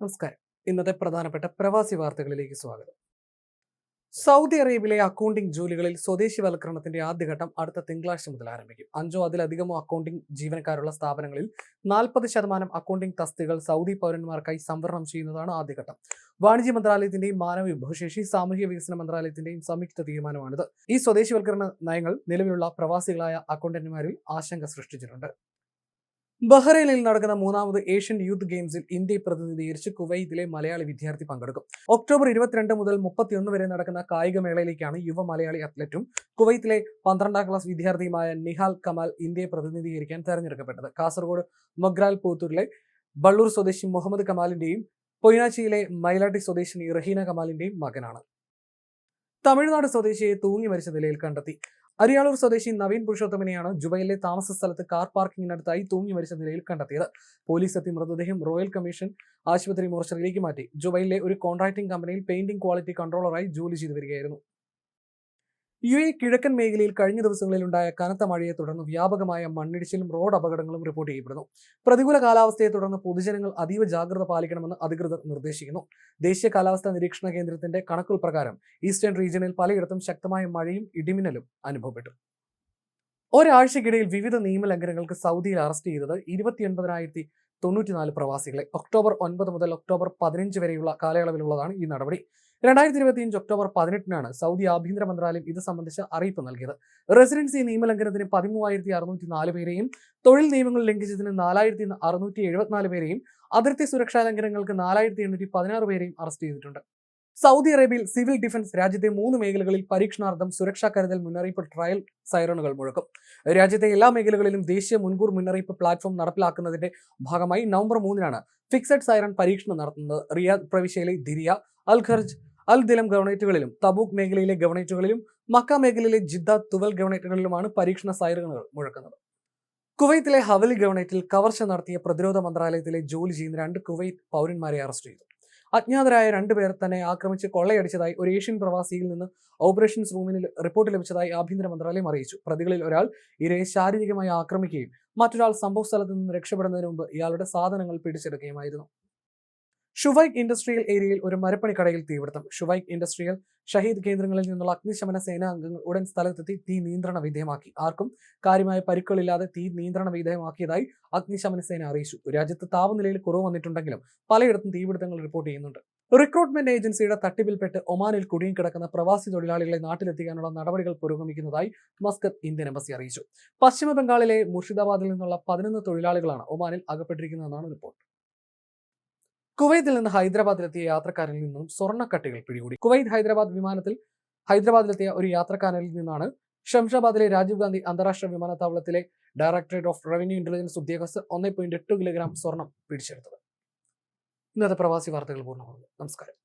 നമസ്കാരം. ഇന്നത്തെ പ്രധാനപ്പെട്ട പ്രവാസി വാർത്തകളിലേക്ക് സ്വാഗതം. സൗദി അറേബ്യയിലെ അക്കൗണ്ടിംഗ് ജോലികളിൽ സ്വദേശിവൽക്കരണത്തിന്റെ ആദ്യഘട്ടം അടുത്ത തിങ്കളാഴ്ച മുതൽ ആരംഭിക്കും. അഞ്ചോ അതിലധികമോ അക്കൗണ്ടിംഗ് ജീവനക്കാരുള്ള സ്ഥാപനങ്ങളിൽ നാൽപ്പത് ശതമാനം അക്കൗണ്ടിംഗ് തസ്തികൾ സൗദി പൗരന്മാർക്കായി സംവരണം ചെയ്യുന്നതാണ് ആദ്യഘട്ടം. വാണിജ്യ മന്ത്രാലയത്തിന്റെയും മാനവ വിഭവശേഷി സാമൂഹ്യ വികസന മന്ത്രാലയത്തിന്റെയും സംയുക്ത തീരുമാനമാണിത്. ഈ സ്വദേശിവൽക്കരണ നയങ്ങൾ നിലവിലുള്ള പ്രവാസികളായ അക്കൗണ്ടന്റുമാരിൽ ആശങ്ക സൃഷ്ടിച്ചിട്ടുണ്ട്. ബഹ്റൈനിൽ നടക്കുന്ന മൂന്നാമത് ഏഷ്യൻ യൂത്ത് ഗെയിംസിൽ ഇന്ത്യയെ പ്രതിനിധീകരിച്ച് കുവൈത്തിലെ മലയാളി വിദ്യാർത്ഥി പങ്കെടുക്കും. ഒക്ടോബർ ഇരുപത്തിരണ്ട് മുതൽ മുപ്പത്തിയൊന്ന് വരെ നടക്കുന്ന കായികമേളയിലേക്കാണ് യുവ മലയാളി അത്ലറ്റും കുവൈത്തിലെ പന്ത്രണ്ടാം ക്ലാസ് വിദ്യാർത്ഥിയുമായ നിഹാൽ കമാൽ ഇന്ത്യയെ പ്രതിനിധീകരിക്കാൻ തെരഞ്ഞെടുക്കപ്പെട്ടത്. കാസർഗോഡ് മൊഗ്രാൽ പൂത്തൂരിലെ ബള്ളൂർ സ്വദേശി മുഹമ്മദ് കമാലിന്റെയും പൊയ്നാച്ചിയിലെ മൈലാട്ടി സ്വദേശിനി റഹീന കമാലിന്റെയും മകനാണ്. തമിഴ്നാട് സ്വദേശിയെ തൂങ്ങി മരിച്ച നിലയിൽ കണ്ടെത്തി. അരിയാളൂർ സ്വദേശി നവീൻ പുരുഷോത്തമനെയാണ് ജുബൈലിലെ താമസ സ്ഥലത്ത് കാർ പാർക്കിങ്ങിനടുത്തായി തൂങ്ങി മരിച്ച നിലയിൽ കണ്ടെത്തിയത്. പോലീസ് എത്തി മൃതദേഹം റോയൽ കമ്മീഷൻ ആശുപത്രി മോർച്ചറിയിലേക്ക് മാറ്റി. ജുബൈലിലെ ഒരു കോൺട്രാക്ടിംഗ് കമ്പനിയിൽ പെയിന്റിംഗ് ക്വാളിറ്റി കൺട്രോളറായി ജോലി ചെയ്തു വരികയായിരുന്നു. യു എ കിഴക്കൻ മേഖലയിൽ കഴിഞ്ഞ ദിവസങ്ങളിൽ ഉണ്ടായ കനത്ത മഴയെ തുടർന്ന് വ്യാപകമായ മണ്ണിടിച്ചിലും റോഡ് അപകടങ്ങളും റിപ്പോർട്ട് ചെയ്യപ്പെടുന്നു. പ്രതികൂല കാലാവസ്ഥയെ തുടർന്ന് പൊതുജനങ്ങൾ അതീവ ജാഗ്രത പാലിക്കണമെന്ന് അധികൃതർ നിർദ്ദേശിക്കുന്നു. ദേശീയ കാലാവസ്ഥാ നിരീക്ഷണ കേന്ദ്രത്തിന്റെ കണക്കുകൾ പ്രകാരം ഈസ്റ്റേൺ റീജിയനിൽ പലയിടത്തും ശക്തമായ മഴയും ഇടിമിന്നലും അനുഭവപ്പെട്ടു. ഒരാഴ്ചക്കിടയിൽ വിവിധ നിയമലംഘനങ്ങൾക്ക് സൗദിയിൽ അറസ്റ്റ് ചെയ്തത് ഇരുപത്തിയൊൻപതിനായിരത്തി തൊണ്ണൂറ്റിനാല് പ്രവാസികളെ. ഒക്ടോബർ ഒൻപത് മുതൽ ഒക്ടോബർ പതിനഞ്ച് വരെയുള്ള കാലയളവിലുള്ളതാണ് ഈ നടപടി. രണ്ടായിരത്തി ഇരുപത്തിയഞ്ച് ഒക്ടോബർ പതിനെട്ടിനാണ് സൗദി ആഭ്യന്തര മന്ത്രാലയം ഇത് സംബന്ധിച്ച അറിയിപ്പ് നൽകിയത്. റെസിഡൻസി നിയമലംഘനത്തിന് പതിമൂവായിരത്തി അറുന്നൂറ്റി നാല് പേരെയും തൊഴിൽ നിയമങ്ങൾ ലംഘിച്ചതിന് നാലായിരത്തി അറുന്നൂറ്റി എഴുപത്തിനാല് പേരെയും അതിർത്തി സുരക്ഷാ ലംഘനങ്ങൾക്ക് നാലായിരത്തി എണ്ണൂറ്റി പതിനാറ് പേരെയും അറസ്റ്റ് ചെയ്തിട്ടുണ്ട്. സൗദി അറേബ്യയിൽ സിവിൽ ഡിഫൻസ് രാജ്യത്തെ മൂന്ന് മേഖലകളിൽ പരീക്ഷണാർത്ഥം സുരക്ഷാ കരുതൽ മുന്നറിയിപ്പ് ട്രയൽ സൈറണുകൾ മുഴക്കും. രാജ്യത്തെ എല്ലാ മേഖലകളിലും ദേശീയ മുൻകൂർ മുന്നറിയിപ്പ് പ്ലാറ്റ്ഫോം നടപ്പിലാക്കുന്നതിന്റെ ഭാഗമായി നവംബർ മൂന്നിനാണ് ഫിക്സഡ് സൈറൺ പരീക്ഷണം നടത്തുന്നത്. റിയാദ് പ്രവിശ്യയിലെ ദിരിയ അൽ ഖർജ് അൽ ദിലം ഗവർണേറ്റുകളിലും തബൂക്ക് മേഖലയിലെ ഗവർണേറ്റുകളിലും മക്ക മേഖലയിലെ ജിദ്ദ തുവൽ ഗവർണേറ്റുകളിലുമാണ് പരീക്ഷണ സൈറണുകൾ മുഴക്കുന്നത്. കുവൈത്തിലെ ഹവലി ഗവർണേറ്റിൽ കവർച്ച നടത്തിയ പ്രതിരോധ മന്ത്രാലയത്തിലെ ജോലി ചെയ്യുന്ന രണ്ട് കുവൈത്ത് പൗരന്മാരെ അറസ്റ്റ് ചെയ്തു. അജ്ഞാതരായ രണ്ടുപേർ തന്നെ ആക്രമിച്ച് കൊള്ളയടിച്ചതായി ഒരു ഏഷ്യൻ പ്രവാസിയിൽ നിന്ന് ഓപ്പറേഷൻസ് റൂമിന് റിപ്പോർട്ട് ലഭിച്ചതായി ആഭ്യന്തര മന്ത്രാലയം അറിയിച്ചു. പ്രതികളിൽ ഒരാൾ ഇരയെ ശാരീരികമായി ആക്രമിക്കുകയും മറ്റൊരാൾ സംഭവ സ്ഥലത്ത് നിന്ന് രക്ഷപ്പെടുന്നതിന് മുമ്പ് ഇയാളുടെ സാധനങ്ങൾ പിടിച്ചെടുക്കുകയുമായിരുന്നു. ഷുവൈക്ക് ഇൻഡസ്ട്രിയൽ ഏരിയയിൽ ഒരു മരപ്പണി കടയിൽ തീപിടുത്തം. ഷുവൈക് ഇൻഡസ്ട്രിയൽ ഷഹീദ് കേന്ദ്രങ്ങളിൽ നിന്നുള്ള അഗ്നിശമന സേനാ അംഗങ്ങൾ ഉടൻ സ്ഥലത്തെത്തി തീ നിയന്ത്രണ വിധേയമാക്കി. ആർക്കും കാര്യമായ പരിക്കുകളില്ലാതെ തീ നിയന്ത്രണ വിധേയമാക്കിയതായി അഗ്നിശമന സേന അറിയിച്ചു. രാജ്യത്ത് താപനിലയിൽ കുറവ് വന്നിട്ടുണ്ടെങ്കിലും പലയിടത്തും തീപിടുത്തങ്ങൾ റിപ്പോർട്ട് ചെയ്യുന്നുണ്ട്. റിക്രൂട്ട്മെന്റ് ഏജൻസിയുടെ തട്ടിപ്പിൽപ്പെട്ട് ഒമാനിൽ കുടുങ്ങിക്കിടക്കുന്ന പ്രവാസി തൊഴിലാളികളെ നാട്ടിലെത്തിക്കാനുള്ള നടപടികൾ പുരോഗമിക്കുന്നതായി മസ്കത്ത് ഇന്ത്യൻ എംബസി അറിയിച്ചു. പശ്ചിമ ബംഗാളിലെ മുർഷിദാബാദിൽ നിന്നുള്ള പതിനൊന്ന് തൊഴിലാളികളാണ് ഒമാനിൽ അകപ്പെട്ടിരിക്കുന്നതെന്നാണ് റിപ്പോർട്ട്. കുവൈത്തിൽ നിന്ന് ഹൈദരാബാദിലെത്തിയ യാത്രക്കാരിൽ നിന്നും സ്വർണക്കട്ടികൾ പിടികൂടി. കുവൈത്ത് ഹൈദരാബാദ് വിമാനത്തിൽ ഹൈദരാബാദിലെത്തിയ ഒരു യാത്രക്കാരനിൽ നിന്നാണ് ഷംഷാബാദിലെ രാജീവ് ഗാന്ധി അന്താരാഷ്ട്ര വിമാനത്താവളത്തിലെ ഡയറക്ടറേറ്റ് ഓഫ് റവന്യൂ ഇന്റലിജൻസ് ഉദ്യോഗസ്ഥർ ഒന്നേ പോയിന്റ് എട്ട് കിലോഗ്രാം സ്വർണം പിടിച്ചെടുത്തത്. ഇന്നത്തെ പ്രവാസി വാർത്തകൾ പൂർണമാകുന്നു. നമസ്കാരം.